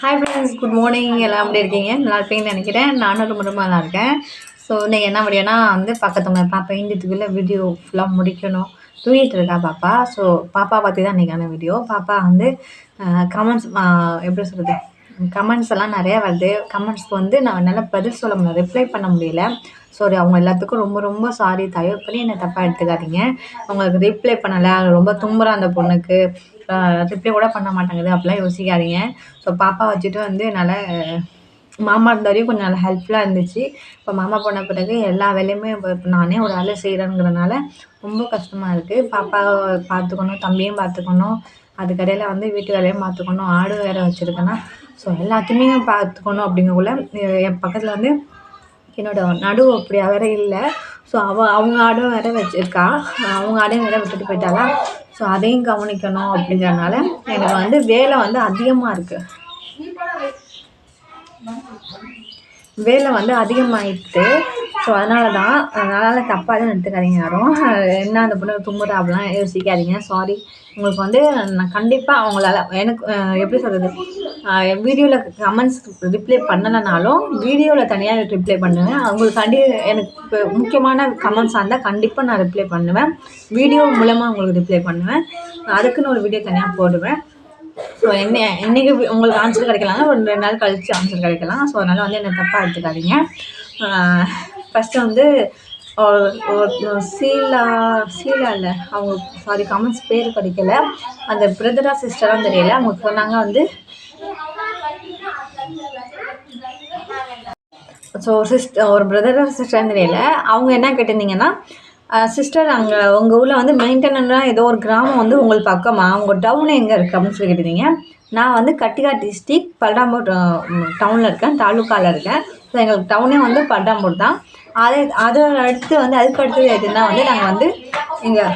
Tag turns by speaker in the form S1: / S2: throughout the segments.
S1: Hi friends good morning எல்லாம் எப்படி இருக்கீங்க? நல்லா இருப்பீங்கன்னு நினைக்கிறேன். நானும் ரொம்ப ரொம்ப நல்லா இருக்கேன். ஸோ இன்னைக்கு என்ன முடியும்னா வந்து பக்கத்துவங்க பாப்பா இந்தியத்துக்குள்ளே வீடியோ ஃபுல்லாக முடிக்கணும். தூங்கிட்டு இருக்கா பாப்பா. ஸோ பாப்பா பற்றி தான் இன்றைக்கான வீடியோ பாப்பா வந்து கமெண்ட்ஸ் எப்படி சொல்கிறது கமெண்ட்ஸ் எல்லாம் நிறையா வருது. கமெண்ட்ஸ்க்கு வந்து நான் என்னால் பதில் சொல்ல முடியல. ரிப்ளை பண்ண முடியல. சாரி அவங்க எல்லாத்துக்கும் ரொம்ப ரொம்ப சாரி தயவு பண்ணி என்னை தப்பாக எடுத்துக்காதீங்க. அவங்களுக்கு ரிப்ளை பண்ணலை. ரொம்ப தும்புறேன் அந்த பொண்ணுக்கு. ரிப்ளை கூட பண்ண மாட்டேங்குது. அப்படிலாம் யோசிக்காதீங்க. ஸோ பாப்பா வச்சுட்டு வந்து என்னால் மாமா இருந்த வரையும் கொஞ்சம் நல்லா ஹெல்ப்ஃபுல்லாக இருந்துச்சு. இப்போ மாமா போன பிறகு எல்லா வேலையுமே இப்போ நானே ஒரு ஆள் செய்கிறேங்கிறனால ரொம்ப கஷ்டமாக இருக்குது பாப்பாவை பார்த்துக்கணும் தம்பியும் பார்த்துக்கணும். அதுக்கடையில் வந்து வீட்டு வேலையும் பார்த்துக்கணும். ஆடு வேறு வச்சுருக்கேன்னா ஸோ எல்லாத்தையுமே பார்த்துக்கணும் அப்படிங்கக்குள்ள என் பக்கத்தில் வந்து என்னோட நடு அப்படியா வேற இல்லை. ஸோ அவள் அவங்க ஆடும் வேற வச்சுருக்கா. அவங்க ஆடையும் வேற விட்டுட்டு போயிட்டாலாம் ஸோ அதையும் கவனிக்கணும் அப்படிங்கிறனால எனக்கு வந்து வேலை வந்து அதிகமாக இருக்குது வேலை வந்து அதிகமாகிட்டு ஸோ அதனால தான் அதனால் தப்பாக தான் எடுத்துக்காதீங்க யாரும். என்ன அந்த பொண்ணு தும்புறா அப்படிலாம் யோசிக்காதீங்க. சாரி உங்களுக்கு வந்து நான் கண்டிப்பாக அவங்களால எனக்கு எப்படி சொல்கிறது வீடியோவில் கமெண்ட்ஸ் ரிப்ளை பண்ணலைனாலும் வீடியோவில் தனியாக ரிப்ளை பண்ணுவேன். அவங்களுக்காண்டி எனக்கு முக்கியமான கமெண்ட்ஸாக இருந்தால் கண்டிப்பாக நான் ரிப்ளை பண்ணுவேன். வீடியோ மூலமாக உங்களுக்கு ரிப்ளை பண்ணுவேன். அதுக்குன்னு ஒரு வீடியோ தனியாக போடுவேன். ஸோ என்ன இன்றைக்கி உங்களுக்கு ஆன்சர் கிடைக்கலாம் ஒரு ரெண்டு நாள் கழித்து ஆன்சர் கிடைக்கலாம். ஸோ அதனால் வந்து என்னை தப்பாக எடுத்துக்காதீங்க. ஃபஸ்ட்டு வந்து சீலா சீலா இல்லை அவங்க சாரி கமெண்ட்ஸ் பேர் படிக்கல. அந்த பிரதரா சிஸ்டராக தெரியல. அவங்க சொன்னாங்க வந்து ஸோ சிஸ்டர் ஒரு பிரதரா சிஸ்டர் தெரியல. அவங்க என்ன கேட்டிருந்தீங்கன்னா சிஸ்டர் அங்கே உங்கள் ஊரில் வந்து மெயின்டெனன்ஸாக ஏதோ ஒரு கிராமம் வந்து உங்களுக்கு பக்கமாக உங்கள் டவுன் எங்கே இருக்குது அப்படின்னு சொல்லி கேட்டிருந்தீங்க. நான் வந்து கட்டிகார் டிஸ்ட்ரிக் பல்டாம்பூர் டவுனில் இருக்கேன் தாலுக்காவில் இருக்கேன். ஸோ எங்களுக்கு டவுனே வந்து பல்டாம்பூர் தான். அதை அதை அடுத்து வந்து அதுக்கு அடுத்தது எதுனா வந்து நாங்கள் வந்து எங்கள்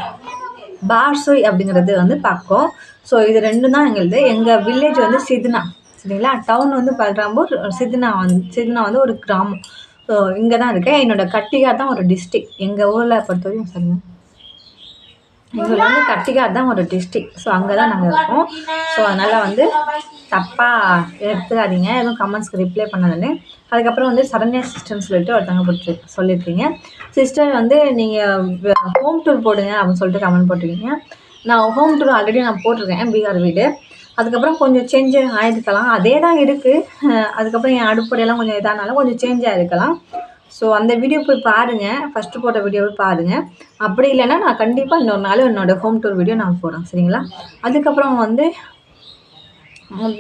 S1: பார்சோய் அப்படிங்கிறது வந்து பார்க்கோம் ஸோ இது ரெண்டும் தான் எங்களுது. எங்கள் வில்லேஜ் வந்து சிதுனா. சரிங்களா? டவுன் வந்து பல்ராம்பூர் சிதுனா வந்து சிதுனா வந்து ஒரு கிராமம். ஸோ இங்கே தான் இருக்கேன் என்னோட கட்டிகார் தான் ஒரு டிஸ்ட்ரிக் எங்கள் ஊரில் பொறுத்தவரையும் சொல்லுங்கள் எங்கள் வந்து கட்டிகார் தான் ஒரு டிஸ்ட்ரிக் ஸோ அங்கே தான் நாங்கள் இருக்கோம். ஸோ அதனால் வந்து தப்பாக எடுத்துக்காதீங்க. எதுவும் கமெண்ட்ஸ்க்கு ரிப்ளை பண்ணதுன்னு அதுக்கப்புறம் வந்து சரண்யா சிஸ்டர்னு சொல்லிட்டு ஒருத்தவங்க போட்டு சொல்லியிருக்கீங்க. சிஸ்டர் வந்து நீங்கள் ஹோம் டூர் போடுங்க அப்படின்னு சொல்லிட்டு கமெண்ட் போட்டிருக்கீங்க. நான் ஹோம் டூர் ஆல்ரெடி நான் போட்டிருக்கேன். பீகார் வீடு. அதுக்கப்புறம் கொஞ்சம் சேஞ்ச் ஆகிருக்கலாம் அதே தான் இருக்குது அதுக்கப்புறம் என் அடுப்படையெல்லாம் கொஞ்சம் இதானாலும் கொஞ்சம் சேஞ்ச் ஆகிருக்கலாம் ஸோ அந்த வீடியோ போய் பாருங்கள் ஃபஸ்ட்டு போட்ட வீடியோவை பாருங்கள் அப்படி இல்லைன்னா நான் கண்டிப்பாக இன்னொரு நாள் என்னோடய ஹோம் டூர் வீடியோ நான் போடுறேன். சரிங்களா? அதுக்கப்புறம் வந்து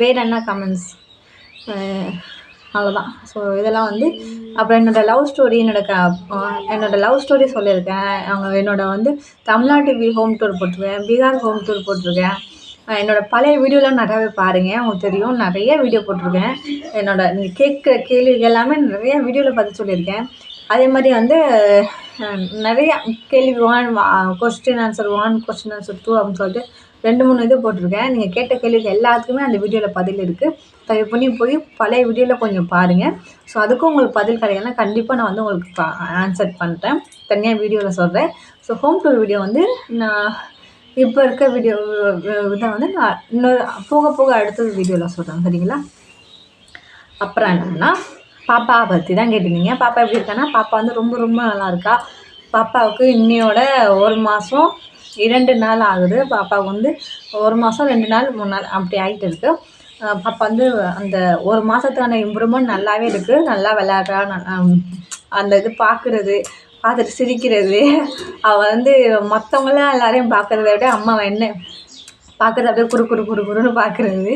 S1: வேறு என்ன கமெண்ட்ஸ் அவ்வளோதான் ஸோ இதெல்லாம் வந்து அப்புறம் என்னோடய லவ் ஸ்டோரி என்னோடய க என்னோடய லவ் ஸ்டோரி சொல்லியிருக்கேன். அவங்க என்னோடய வந்து தமிழ்நாட்டு ஹோம் டூர் போட்டிருக்கேன். பீகார் ஹோம் டூர் போட்டிருக்கேன். என்னோடய பழைய வீடியோலாம் நிறையாவே பாருங்கள் உங்களுக்கு தெரியும் நிறைய வீடியோ போட்டிருக்கேன். என்னோட நீங்கள் கேட்குற கேள்வி எல்லாமே நிறைய வீடியோவில் பார்த்து சொல்லியிருக்கேன். அதே மாதிரி வந்து நிறையா கேள்வி one question answer one question answer two அப்படின்னு சொல்லிட்டு ரெண்டு மூணு இது போட்டிருக்கேன். நீங்கள் கேட்ட கேள்விக்கு எல்லாத்துக்குமே அந்த வீடியோவில் பதில் இருக்குது தயவு பண்ணி போய் பழைய வீடியோவில் கொஞ்சம் பாருங்கள் ஸோ அதுக்கும் உங்களுக்கு பதில் கிடைக்கலனா கண்டிப்பாக நான் வந்து உங்களுக்கு ஆன்சர் பண்ணுறேன் தனியாக வீடியோவில் சொல்கிறேன் ஸோ ஹோம் டூர் வீடியோ வந்து நான் இப்போ இருக்க வீடியோ இதை வந்து நான் இன்னொரு போக போக அடுத்தது வீடியோவில் சொல்கிறேன் சரிங்களா? அப்புறம் என்னன்னா பாப்பா பற்றி தான் கேட்டிருந்தீங்க. பாப்பா எப்படி இருக்கான்னா பாப்பா வந்து ரொம்ப ரொம்ப நல்லா இருக்கா? பாப்பாவுக்கு இன்னையோட ஒரு மாதம் இரண்டு நாள் ஆகுது. பாப்பாவுக்கு வந்து ஒரு மாதம் ரெண்டு நாள் மூணு நாள் அப்படி ஆகிட்டு இருக்குது பாப்பா வந்து அந்த ஒரு மாதத்துக்கான இம்ப்ரூவ்மெண்ட் நல்லாவே இருக்குது நல்லா விளையாடுறா அந்த இது பார்க்குறது பார்த்துட்டு சிரிக்கிறது. அவள் வந்து மற்றவங்களாம் எல்லாரையும் பார்க்குறத விட அம்மாவை என்ன பார்க்குறது அப்படியே குறு குறு குறு குறுன்னு பார்க்குறது.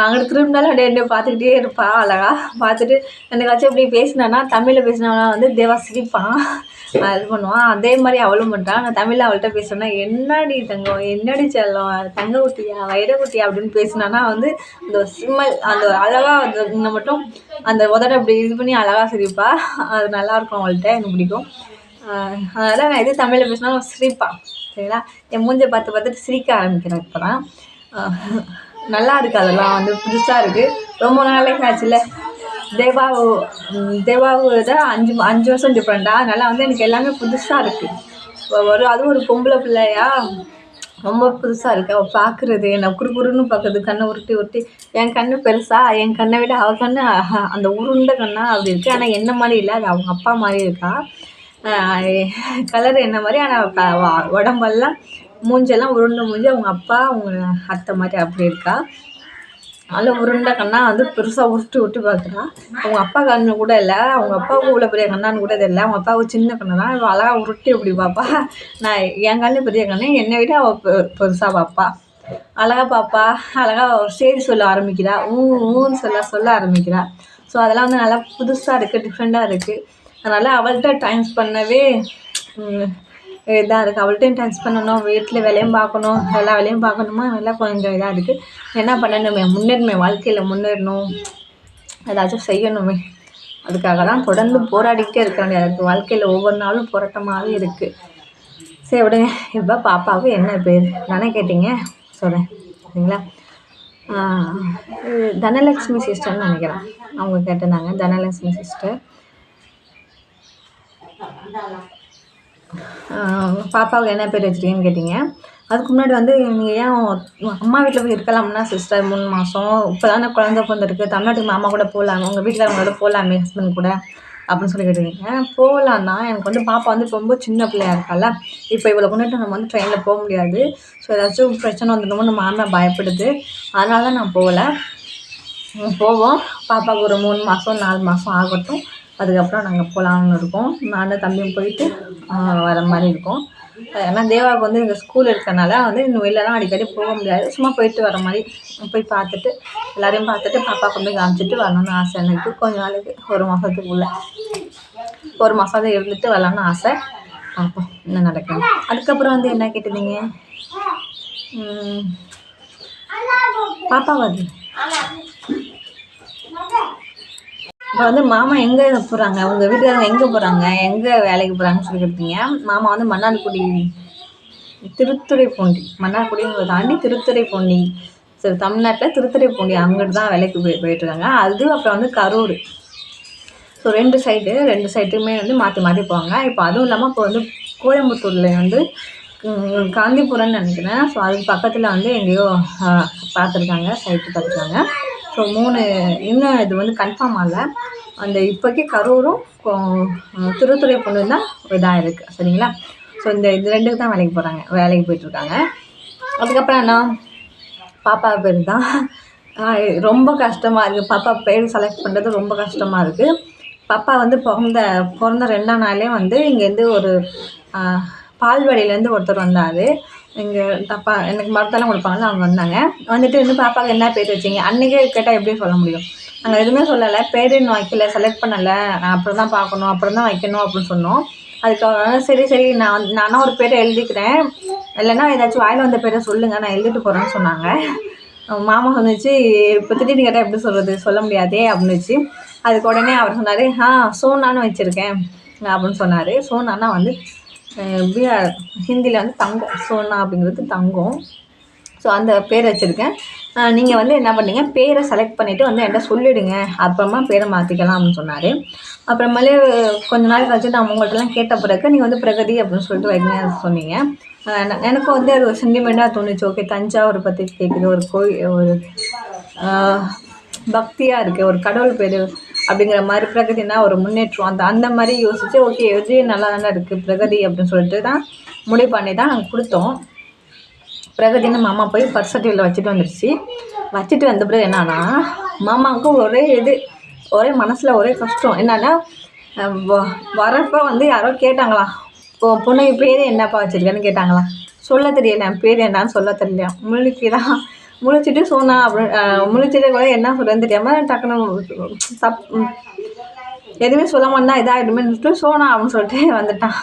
S1: அங்கே திரும்பினாலும் அப்படியே என்ன பார்த்துக்கிட்டே இருப்பாள் அழகா பார்த்துட்டு எனக்காச்சும் இப்படி பேசினான்னா தமிழில் பேசினானா வந்து தேவா சிரிப்பான். இது பண்ணுவான். அதே மாதிரி அவளும் பண்ணுறான் நான் தமிழில் அவள்கிட்ட பேசுனேன்னா என்னடி தங்கம்? என்னடி செல்லம்? தங்க குட்டியா வைர குட்டியா அப்படின்னு பேசினான்னா வந்து அந்த சிம்மல் அந்த அழகாக அந்த இன்னும் மட்டும் அந்த உதட அப்படி இது பண்ணி அழகாக சிரிப்பா. அது நல்லாயிருக்கும் அவள்கிட்ட எனக்கு பிடிக்கும். அதனால் நான் எது தமிழில் பேசினாலும் சிரிப்பான் சரிங்களா? என் மூஞ்சை பார்த்து பார்த்துட்டு சிரிக்க ஆரம்பிக்கிறேன் இப்போ தான் நல்லா இருக்குது அதெல்லாம் வந்து புதுசாக இருக்குது ரொம்ப நாளைக்கு ஆச்சுல்ல? தேவாவு தேவாவு தான் அஞ்சு அஞ்சு வருஷம் டிஃப்ரெண்ட்டாக அதனால் வந்து எனக்கு எல்லாமே புதுசாக இருக்குது ஒரு அதுவும் ஒரு பொம்பளை பிள்ளையா ரொம்ப புதுசாக இருக்குது அவள் பார்க்குறது என்னை குறு குறுன்னு பார்க்குறது கண்ணை உருட்டி உருட்டி. என் கண்ணு பெருசா என் கண்ணை விட அவள் கண்ணு அந்த உருண்ட கண்ணாக அப்படி இருக்குது ஆனால் என்ன மாதிரி இல்லை. அது அவங்க அப்பா மாதிரி இருக்கா. கலர் என்ன மாதிரி. ஆனால் உடம்பெல்லாம் மூஞ்செல்லாம் உருண்டை மூஞ்சி. அவங்க அப்பா அவங்க அத்தை மாதிரி அப்படி இருக்கா. நல்ல உருண்டை கண்ணா வந்து பெருசாக உருட்டு விட்டு பார்க்குறா அவங்க அப்பா கண்ணு கூட இல்லை அவங்க அப்பாவுக்கு இவ்வளோ பெரிய கண்ணான்னு கூட இல்லை அவங்க அப்பாவுக்கு சின்ன கண்ணு தான் இவள் அழகாக உருட்டி இப்படி பார்ப்பா நான் என் கண்ணு பெரிய கண்ணு என்னை விட அவள் பெருசாக பார்ப்பா அழகா பாப்பா. அழகாக செய்தி சொல்ல ஆரம்பிக்கிறா. ஊ ஊன்னு சொல்ல சொல்ல ஆரம்பிக்கிறா. ஸோ அதெல்லாம் வந்து நல்லா புதுசாக இருக்குது டிஃப்ரெண்ட்டாக இருக்குது அதனால் அவள்கிட்ட டைம் பண்ணவே இதாக இருக்குது அவள்கிட்டையும் டான்ஸ் பண்ணணும் வீட்டில் வேலையும் பார்க்கணும் எல்லா வேலையும் பார்க்கணுமா? எல்லாம் கொஞ்சம் இதாக இருக்குது என்ன பண்ணணுமே? முன்னேறணுமே. வாழ்க்கையில் முன்னேறணும். ஏதாச்சும் செய்யணுமே. அதுக்காக தான் தொடர்ந்து போராடிக்கிட்டே இருக்க வேண்டியது வாழ்க்கையில் ஒவ்வொரு நாளும் போராட்டமாகவே இருக்குது சரி விடுங்க. இப்போ பாப்பாவுக்கு என்ன பேர்? தானே கேட்டிங்க? சொல்கிறேன் சரிங்களா? தனலக்ஷ்மி சிஸ்டர்னு நினைக்கிறேன். அவங்க கேட்டிருந்தாங்க. தனலக்ஷ்மி சிஸ்டர் பாப்பாவுக்கு என்ன பேர் வச்சுருக்கீங்கன்னு கேட்டிங்க. அதுக்கு முன்னாடி வந்து நீங்கள் ஏன் அம்மா வீட்டில் போய் இருக்கலாம்னா சிஸ்டர் மூணு மாதம் இப்போ தானே குழந்த பிறந்திருக்கு. தமிழ்நாட்டுக்கு மாமா கூட போகலாமே உங்கள் வீட்டுக்காரங்களோட போகலாமே ஹஸ்பண்ட் கூட அப்படின்னு சொல்லி கேட்டிருக்கீங்க. போகலாம் தான் எனக்கு வந்து பாப்பா வந்து ரொம்ப சின்ன பிள்ளையா இருக்கால. இப்போ இவ்வளோ கொண்டுட்டு நம்ம வந்து ட்ரெயினில் போக முடியாது. ஸோ ஏதாச்சும் பிரச்சனை வந்துடுமோ நம்ம மாமா பயப்படுது. அதனால தான் நான் போகல. போவோம். பாப்பாவுக்கு ஒரு மூணு மாதம் நாலு மாதம் ஆகட்டும். அதுக்கப்புறம் நாங்கள் போகலான்னு இருக்கோம். நானும் தம்பியும் போயிட்டு வர மாதிரி இருக்கும். ஏன்னா தேவாவுக்கு வந்து எங்கள் ஸ்கூல் இருக்கனால வந்து இன்னும் வெளிலலாம் அடிக்கடி போக முடியாது. சும்மா போயிட்டு வர மாதிரி போய் பார்த்துட்டு எல்லோரையும் பார்த்துட்டு பாப்பா கொண்டு போய் காமிச்சிட்டு வரணும்னு ஆசை எனக்கு. கொஞ்ச நாளைக்கு ஒரு மாதத்துக்குள்ளே ஒரு மாதம் தான் இருந்துட்டு வரலாம்னு ஆசை. பார்ப்போம் என்ன நடக்கும் அதுக்கப்புறம் வந்து என்ன கேட்டிருந்தீங்க? பாப்பா வந்து இப்போ வந்து மாமா எங்கே போகிறாங்க உங்கள் வீட்டுக்காரங்க எங்கே போகிறாங்க எங்கே வேலைக்கு போகிறாங்கன்னு சொல்லி கொடுத்தீங்க. மாமா வந்து மன்னார்குடி திருத்துறைப்பூண்டி மன்னார்குடிங்கிறத தாண்டி திருத்துறைப்பூண்டி சரி தமிழ்நாட்டில் திருத்துறைப்பூண்டி அங்கிட்டு தான் வேலைக்கு போய் போயிட்டுருக்காங்க. அது அப்புறம் வந்து கரூர். ஸோ ரெண்டு சைடு ரெண்டு சைட்டுமே வந்து மாற்றி மாற்றி போவாங்க. இப்போ அதுவும் இல்லாமல் இப்போ வந்து கோயம்புத்தூரில் வந்து காந்திபுரம்னு நினைக்கிறேன். ஸோ அதுக்கு பக்கத்தில் வந்து எங்கேயோ பார்த்துருக்காங்க சைட்டு பார்த்துருக்காங்க ஸோ மூணு இன்னும் இது வந்து கன்ஃபார்ம் ஆகலை. அந்த இப்போக்கி கரூரும் திருத்துறை பொண்ணு தான் இதாக இருக்குது சரிங்களா? ஸோ இந்த இது ரெண்டுக்கு தான் வேலைக்கு போகிறாங்க வேலைக்கு போயிட்டுருக்காங்க. அதுக்கப்புறம் என்ன? பாப்பா பேர் தான். ரொம்ப கஷ்டமாக இருக்குது பாப்பா பேர் செலக்ட் பண்ணுறது ரொம்ப கஷ்டமாக இருக்குது பாப்பா வந்து பிறந்த பிறந்த ரெண்டாம் நாளே வந்து இங்கேருந்து ஒரு பால்வாடியிலேருந்து ஒருத்தர் வந்தார். இங்கே தப்பா எனக்கு மரத்தெல்லாம் கொடுப்பாங்கல்ல அவங்க வந்தாங்க. வந்துட்டு வந்து பாப்பாவுக்கு என்ன பேர் வச்சிங்க? அன்றைக்கே கேட்டால் எப்படி சொல்ல முடியும்? நாங்கள் எதுவுமே சொல்லலை. பேர் இன்னும் வைக்கல செலக்ட் பண்ணலை. நான் அப்புறம் தான் பார்க்கணும் அப்புறம் தான் வைக்கணும் அப்படின்னு சொன்னோம். அதுக்காக சரி சரி நான் நானும் ஒரு பேரை எழுதிக்கிறேன். இல்லைன்னா ஏதாச்சும் வாயில் வந்த பேரை சொல்லுங்கள் நான் எழுதிட்டு போகிறேன்னு சொன்னாங்க. மாமா சொன்னிச்சு இப்போ திடீர்னு கேட்டால் எப்படி சொல்கிறது சொல்ல முடியாதே அப்படின்னுச்சு அதுக்கு உடனே அவர் சொன்னார் ஆ சோனான்னு வச்சுருக்கேன் அப்படின்னு சொன்னார். சோனானா வந்து விழா ஹிந்தியில் வந்து தங்கம் சோனா அப்படிங்கிறது தங்கம். ஸோ அந்த பேர் வச்சுருக்கேன். நீங்கள் வந்து என்ன பண்ணீங்க பேரை செலக்ட் பண்ணிவிட்டு வந்து என்கிட்ட சொல்லிவிடுங்க அப்புறமா பேரை மாற்றிக்கலாம் அப்படின்னு சொன்னார். அப்புறமேலே கொஞ்ச நாள் கழிச்சு நான் உங்கள்கிட்டலாம் கேட்ட பிறகு நீங்கள் வந்து பிரகதி அப்படின்னு சொல்லிட்டு வைங்க சொன்னீங்க. எனக்கும் வந்து அது ஒரு சென்டிமெண்ட்டாக தோணுச்சு. ஓகே தஞ்சாவூர் பற்றி கேட்குது ஒரு கோயில் ஒரு பக்தியாக இருக்குது ஒரு கடவுள் பேர் அப்படிங்கிற மாதிரி பிரகதினா ஒரு முன்னேற்றம். அந்த அந்த மாதிரி யோசித்து ஓகே எது நல்லா தானே இருக்குது பிரகதி அப்படின்னு சொல்லிட்டு தான் முடிவு பண்ணி தான் நாங்கள் கொடுத்தோம். பிரகதின்னு மாமா போய் பர்ஸ் சர்டிஃபிகேட்டில் வச்சுட்டு வந்துருச்சு. வச்சுட்டு வந்த பிறகு என்னன்னா மாமாவுக்கு ஒரே இது ஒரே மனசில் ஒரே கஷ்டம். என்னன்னா வரப்போ வந்து யாரோ கேட்டாங்களாம் இப்போ பொண்ணு பேர் என்னப்பா வச்சுருக்கேன்னு கேட்டாங்களாம் சொல்ல தெரியல பேர் என்னான்னு சொல்ல தெரியல. முழுக்கி தான் முழிச்சிட்டு சோனா அப்படின்னு முழிச்சிட்டு கூட என்ன சொல்கிறேன்னு தெரியாமல் டக்குன்னு சப் எதுவுமே சொல்ல மாட்டா இதாகிடுமே சோனா அப்படின்னு சொல்லிட்டு வந்துட்டான்.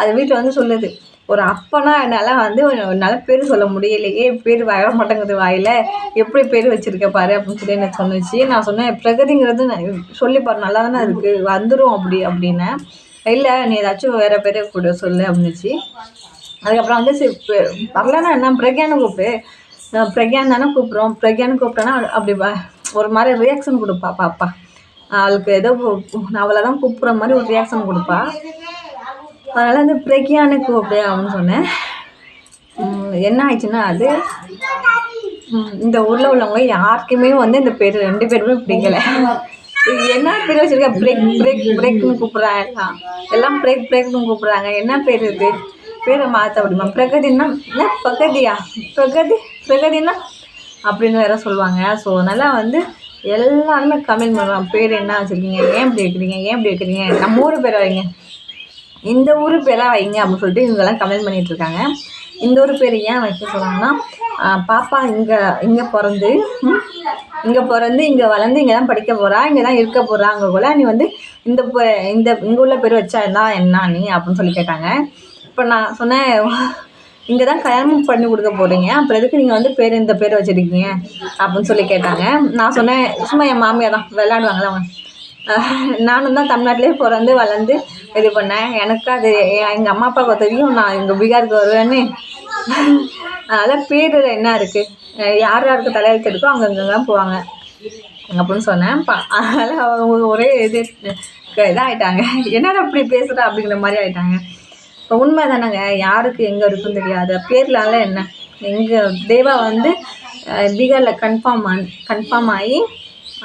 S1: அது வீட்டில் வந்து சொல்லுது ஒரு அப்பனா என்னால் வந்து நல்ல பேர் சொல்ல முடியலையே பேர் வர மாட்டேங்குது வாயில் எப்படி பேர் வச்சுருக்க பாரு அப்படின்னு சொல்லி எனக்கு சொன்னிச்சு. நான் சொன்னேன் பிரகதிங்கிறது சொல்லிப்பாரு நல்லா தானே இருக்குது வந்துடும் அப்படி அப்படின்னேன் இல்லை நீ ஏதாச்சும் வேறு பேரை கூட சொல்லு அப்படின்னுச்சு. அதுக்கப்புறம் வந்து சரி வரலன்னா என்ன பிரக்யான்னு கூப்பு பிரக்யான் தானே கூப்பிட்றோம். பிரக்யான்னு கூப்பிட்டோன்னா அப்படி ஒரு மாதிரி ரியாக்ஷன் கொடுப்பா பாப்பா. அவளுக்கு ஏதோ அவளை தான் கூப்பிட்ற மாதிரி ஒரு ரியாக்ஷன் கொடுப்பா. அதனால் வந்து பிரக்யானுக்கு கூப்பிடு அப்படின்னு சொன்னேன். என்ன ஆயிடுச்சுன்னா அது இந்த ஊரில் உள்ளவங்க யாருக்குமே வந்து இந்த பேர் ரெண்டு பேருமே பிடிக்கல. என்ன பேர் வச்சுருக்கா? பிரேக் பிரேக் பிரேக்னு கூப்பிட்றாங்க. எல்லாம் எல்லாம் பிரேக் பிரேக்னு கூப்பிட்றாங்க. என்ன பேர் இது? பேரை மாற்ற முடியுமா? பிரகதின்னா என்ன? பிரகதியா பிரகதி. பிரகதின்னா அப்படின்னு வேற சொல்லுவாங்க. ஸோ அதனால் வந்து எல்லாருமே கமெண்ட் பண்ணுறான் பேர் என்ன வச்சுருக்கீங்க? ஏன் இப்படி வைக்கிறீங்க? ஏன் இப்படி வைக்கிறீங்க? நம்ம ஊர் பேரை வைங்க. இந்த ஊர் பேராக வைங்க. அப்படின்னு சொல்லிட்டு இவங்கெல்லாம் கமெண்ட் பண்ணிட்டு இருக்காங்க. இந்த ஊர் பேர் ஏன் வைக்க சொல்கிறாங்கன்னா பாப்பா இங்கே இங்கே பிறந்து இங்கே பிறந்து இங்கே வளர்ந்து இங்கே தான் படிக்க போகிறா இங்கே தான் இருக்க போகிறாங்க போல நீ வந்து இந்த இந்த இங்கே உள்ள பேர் வச்சா என்ன என்ன நீ? அப்படின்னு சொல்லி கேட்டாங்க. இப்போ நான் சொன்னேன் இங்கே தான் கல்யாணம் பண்ணி கொடுக்க போகிறீங்க அப்புறம் எதுக்கு நீங்கள் வந்து பேர் இந்த பேர் வச்சுருக்கீங்க? அப்படின்னு சொல்லி கேட்டாங்க. நான் சொன்னேன் சும்மா என் மாமியார் தான் விளையாடுவாங்களே அவங்க நானும் தான் தமிழ்நாட்டிலே பிறந்து வளர்ந்து இது பண்ணேன். எனக்கு அது எங்கள் அம்மா அப்பாவுக்கு தெரியும். நான் இங்கே பீகாருக்கு வருவேன்னு. அதனால் பேரில் என்ன இருக்குது யார் யாருக்கு தலையெழுத்து இருக்கோ அங்கங்கே தான் போவாங்க. அப்படின்னு சொன்னேன். அதனால் அவங்க ஒரே இது இதாகிட்டாங்க என்னடா இப்படி பேசுகிறா அப்படிங்கிற மாதிரி ஆகிட்டாங்க இப்போ உண்மை தானேங்க யாருக்கு எங்கே இருக்குன்னு தெரியாது. பேர்லால என்ன? எங்கள் தேவா வந்து பீகாரில் கன்ஃபார்ம் ஆன் கன்ஃபார்ம் ஆகி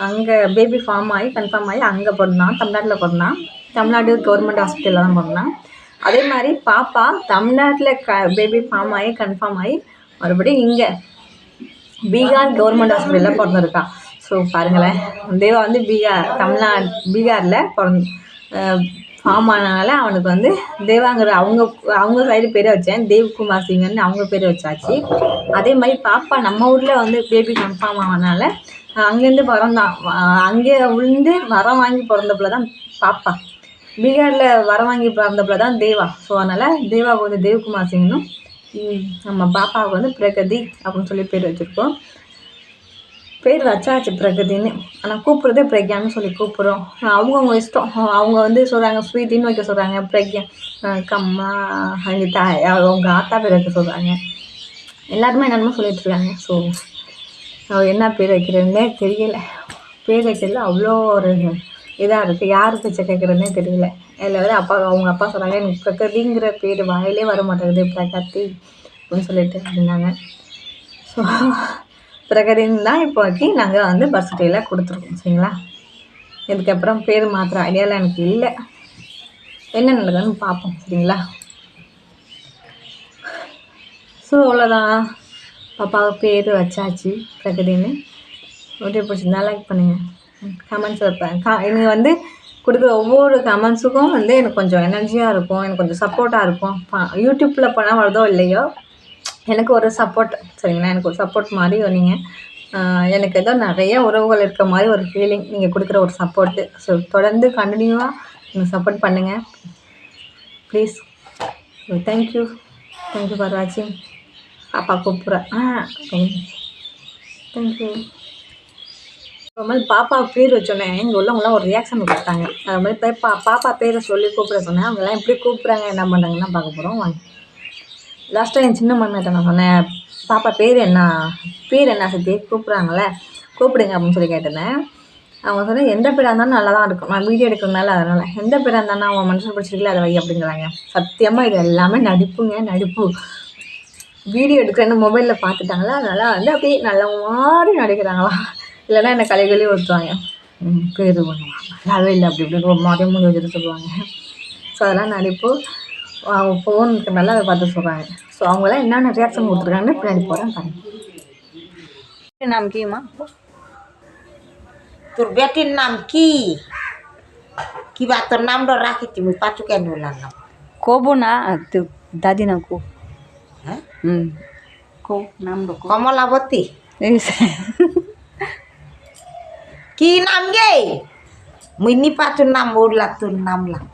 S1: அங்கே பேபி ஃபார்ம் ஆகி கன்ஃபார்ம் ஆகி அங்கே பிறந்தான். தமிழ்நாட்டில் பிறந்தான். தமிழ்நாடு கவர்மெண்ட் ஹாஸ்பிட்டலில் தான் பிறந்தான். அதே மாதிரி பாப்பா தமிழ்நாட்டில் க பேபி ஃபார்ம் ஆகி கன்ஃபார்ம் ஆகி மறுபடியும் இங்கே பீகார் கவர்மெண்ட் ஹாஸ்பிட்டலில் பிறந்திருக்கா. ஸோ பாருங்களேன். தேவா வந்து பீகார் தமிழ்நாடு பீகாரில் பிறந்த ஃபார்ம் ஆனனால அவனுக்கு வந்து தேவாங்கிற அவங்க அவங்க சைடு பேரை வச்சேன். தேவ்குமார் சிங்கன்னு அவங்க பேர் வச்சாச்சு. அதே மாதிரி பாப்பா நம்ம ஊரில் வந்து பேபி கன்ஃபார்ம் ஆனனால அங்கேருந்து பிறந்தான் அங்கே விழுந்து வரம் வாங்கி பிறந்தப்புல தான் பாப்பா. பீகாரில் வரம் வாங்கி பிறந்தப்பில் தான் தேவா. ஸோ அதனால் தேவாவுக்கு வந்து தேவ்குமார் சிங்னும் நம்ம பாப்பாவுக்கு வந்து பிரகதி அப்படின்னு சொல்லி பேர் வச்சுருக்கோம். பேர் வச்சாச்சு பிரகதின்னு ஆனால் கூப்பிட்றதே பிரக்யான்னு சொல்லி கூப்பிட்றோம். அவங்கவுங்க இஷ்டம். அவங்க வந்து சொல்கிறாங்க ஸ்வீட்டின்னு வைக்க சொல்கிறாங்க பிரக்யா. கம்மா அங்கே தாய் அவங்க ஆத்தா பேர் வைக்க சொல்கிறாங்க எல்லாருமே என்னென்னமோ சொல்லிட்டு இருக்காங்க. ஸோ அவள் என்ன பேர் வைக்கிறதுனே தெரியல. பேர் வைக்கிறதுல அவ்வளோ ஒரு இதாக இருக்குது யார் பேச்சை கேட்குறதுனே தெரியல. அதில் வேறு அப்பா அவங்க அப்பா சொல்கிறாங்க எனக்கு பிரகதிங்கிற பேர் வாயிலே வர மாட்டேங்குது பிரகதி. அப்படின்னு சொல்லிட்டு இருந்தாங்க. ஸோ பிரகரின் தான் இப்போதைக்கு நாங்கள் வந்து பர்த் டேயில் கொடுத்துருக்கோம் சரிங்களா? இதுக்கப்புறம் பேர் மாத்திர ஐடியாலாம் எனக்கு இல்லை. என்ன நடக்குதுன்னு பார்ப்போம் சரிங்களா? ஸோ அவ்வளோதான் பாப்பாவுக்கு பேர் வச்சாச்சு பிரகதின்னு. வீடியோ பிடிச்சிருந்தா லைக் பண்ணுங்கள் கமெண்ட்ஸ் வைப்பேன். கா எனக்கு வந்து கொடுக்குற ஒவ்வொரு கமெண்ட்ஸுக்கும் வந்து எனக்கு கொஞ்சம் எனர்ஜியாக இருக்கும் எனக்கு கொஞ்சம் சப்போர்ட்டாக இருக்கும். பா- யூடியூப்பில் பண்ணால் வருதோ இல்லையோ எனக்கு ஒரு சப்போர்ட் சரிங்களா? எனக்கு ஒரு சப்போர்ட் மாதிரி நீங்கள் எனக்கு ஏதோ நிறைய உறவுகள் இருக்க மாதிரி ஒரு ஃபீலிங் நீங்கள் கொடுக்குற ஒரு சப்போர்ட்டு ஸோ தொடர்ந்து கண்டினியூவாக நீங்கள் சப்போர்ட் பண்ணுங்கள் ப்ளீஸ் தேங்க்யூ தேங்க்யூ ஃபார் வாட்சிங் பாப்பா கூப்பிட்றேன் ஆ தேங்க்யூ அது மாதிரி பாப்பா பேர் வச்சோன்னே எங்கள் உள்ளவங்களாம் ஒரு ரியாக்ஷன் கொடுத்தாங்க. அது மாதிரி பேப்பா பாப்பா பேரை சொல்லி கூப்பிட சொன்னேன். அவங்கெல்லாம் எப்படி கூப்பிட்றாங்க என்ன பண்ணுறாங்கன்னா பார்க்க போகிறோம் வாங்க. லாஸ்ட்டாக என் சின்ன மண்ணிட்ட நான் சொன்னேன் பாப்பா பேர் என்ன? பேர் என்ன சத்தி? கூப்பிட்றாங்களே கூப்பிடுங்க அப்படின்னு சொல்லி கேட்டிருந்தேன். அவங்க சொன்னேன் எந்த பேராக இருந்தாலும் நல்லா தான் இருக்கும். நான் வீடியோ எடுக்கிறதுனால அதனால். எந்த பேராக இருந்தாலும் அவன் மனசில் பிடிச்சிருக்கல அதை வை அப்படிங்கிறாங்க. சத்தியமாக இது எல்லாமே நடிப்புங்க நடிப்பு. வீடியோ எடுக்கிறேன்னு மொபைலில் பார்த்துட்டாங்களா? அதனால் வந்து அப்படியே நல்ல மாதிரி நடிக்கிறாங்களா? இல்லைன்னா என்னை கலைகளையும் ஊற்றுவாங்க பேர் பண்ணுவாங்க நல்லாவே இல்லை அப்படி இப்படின்னு ஒரு மாதிரி மூணு வச்சுட்டு சொல்லுவாங்க. ஸோ அதெல்லாம் நடிப்பு. அவங்க ஃபோனுக்கு நல்லா அதை பார்த்து சொல்கிறாங்க ஸோ அவங்களாம் என்னென்ன ரியாக்ஷன் கொடுத்துருக்காங்கன்னு பின்னாடி போகிறேன் பாருங்க নাম কি মা
S2: তোর বেটির নাম কি কিবা তোর নামটা রাখি তুমি পাচু কেন বললাম নাম
S1: কবো না তো দাদি না কো
S2: হ্যাঁ
S1: হুম কো নাম কো
S2: কমলাবতী
S1: এই
S2: কি নাম গে মুই নি পাচুর নাম উড়লা তোর নামলা
S1: কমলা।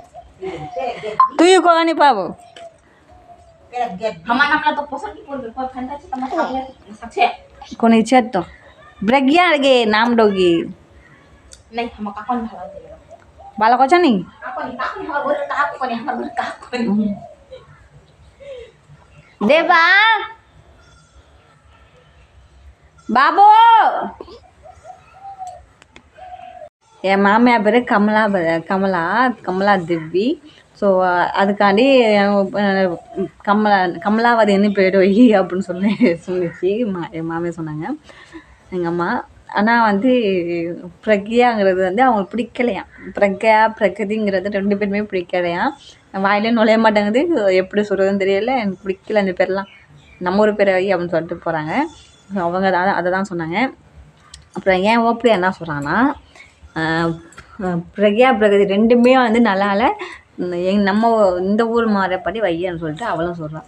S1: তুইও কোলানি পাবো? কোন ইচ্ছা তো? ব্রেগিয়ার গে নাম ডগি। ভালো কছ নি? দেবা! বাবু! என் மாமியார் பேர் கமலா கமலா கமலா திவ்வி. ஸோ அதுக்காண்டி கமலா கமலாவதின்னு பேர் வை அப்படின்னு சொல்லி சொல்லிச்சு மா என் மாமியார் சொன்னாங்க. எங்கள் அம்மா ஆனால் வந்து பிரக்யாங்கிறது வந்து அவங்களுக்கு பிடிக்கலையாம். பிரக்யா பிரகதிங்கிறது ரெண்டு பேருமே பிடிக்கலையாம். வாயிலே நுழைய மாட்டேங்குது. எப்படி சொல்கிறதுன்னு தெரியல. எனக்கு பிடிக்கல அந்த பேர்லாம். நம்ம ஒரு பேரை வை அப்படின்னு சொல்லிட்டு போகிறாங்க அவங்க தான் அதை தான் சொன்னாங்க. அப்புறம் ஏன் ஓப்பிடி என்ன சொல்கிறான்னா பிரக்யா பிரகதி ரெண்டுமே வந்து நல்லா இல்லை எங் நம்ம இந்த ஊர் மாறப்படி வையன்னு சொல்லிட்டு அவளும் சொல்கிறான்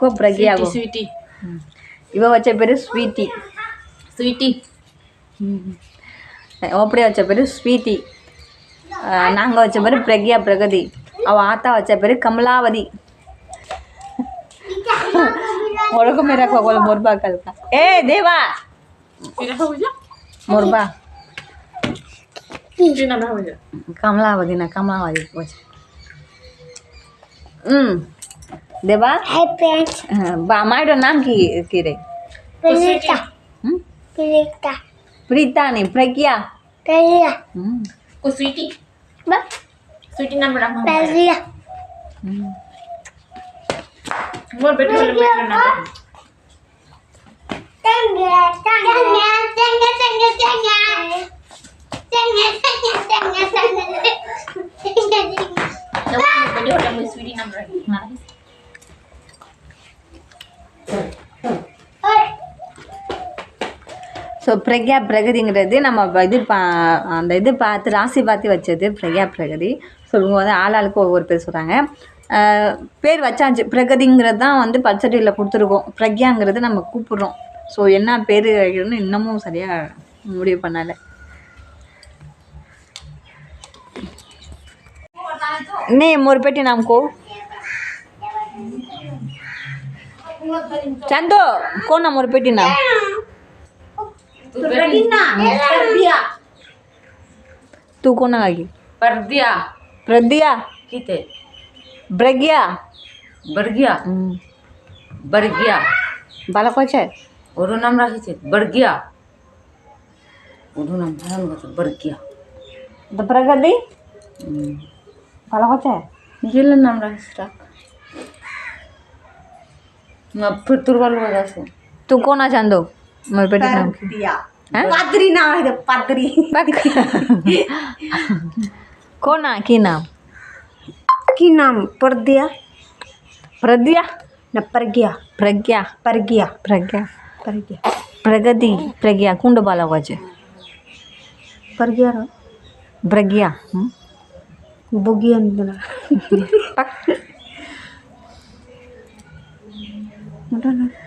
S1: கோ பிரக்யா.
S3: Sweetie.
S1: இவ வச்ச பேர் ஸ்வீட்டி.
S3: Sweetie.
S1: ஓப்படியா வச்ச பேர் ஸ்வீட்டி. நாங்கள் வச்ச பேர் பிரக்யா பிரகதி. அவள் ஆத்தா வச்ச பேர் கமலாவதி. உனக்கு மேரா கோல முர்பா கல்கா ஏ தேவா. முர்பா. બીજું નામ આવે છે કમલાવતીના
S4: કમલાવતી
S1: પછી
S4: હમ
S1: દેવા હાય ફ્રેન્ડ્સ
S4: બા
S1: મારો
S3: નામ કી
S4: કી
S3: રે પ્રિતા હમ પ્રિતા
S4: પ્રિતા
S1: ને
S3: પ્રજ્ઞા પ્રજ્ઞા હમ કો
S4: સ્વીટી બા સ્વીટી નામ રાખ પ્રજ્ઞા હમ મોર બેટો લે
S3: મોર નામ ટેંગે ટેંગે ટેંગે ટેંગે ટેંગે
S1: ஸோ பிரக்யா பிரகதிங்கிறது நம்ம இது பா அந்த இது பார்த்து ராசி பார்த்து வச்சது பிரக்யா பிரகதி ஸோ இவங்க வந்து ஆளாளுக்கு ஒவ்வொரு பேர் சொல்கிறாங்க பேர் வச்சாச்சு. பிரகதிங்கிறது தான் வந்து பச்சடியில் கொடுத்துருக்கோம். பிரக்யாங்கிறது நம்ம கூப்பிட்றோம். ஸோ என்ன பேர் வைக்கணும்னு இன்னமும் சரியாக முடிவு பண்ணலை. नहीं मोरपेटी नाम को चंदो कौन ना मोरपेटी नाम तू कौन आगी
S3: प्रद्या
S1: प्रद्या
S3: किते
S1: ब्रग्या
S3: बर्गिया बर्गिया
S1: बालक कौन है
S3: ওরও নাম রাখিছে বর্গিয়া ওরও নাম ভয়ানক বর্গিয়া
S1: দপরা प्रगति Palakotse?
S3: Gila nam rakistrak. फिर तुरबल हो जासो
S1: तू कौन आ जान दो मोर बेटे नाम की
S2: दिया पादरी नाम है पादरी
S1: कौन आ की नाम
S2: की नाम परदिया
S1: प्रदिया
S2: न प्रज्ञा
S1: प्रज्ञा
S2: प्रज्ञा
S1: प्रज्ञा
S2: प्रज्ञा
S1: प्रगति प्रज्ञा कुंड बाला
S2: वजे प्रज्ञा
S1: प्रज्ञा Bugyan
S2: mo na.
S1: Pak.
S2: Ano na?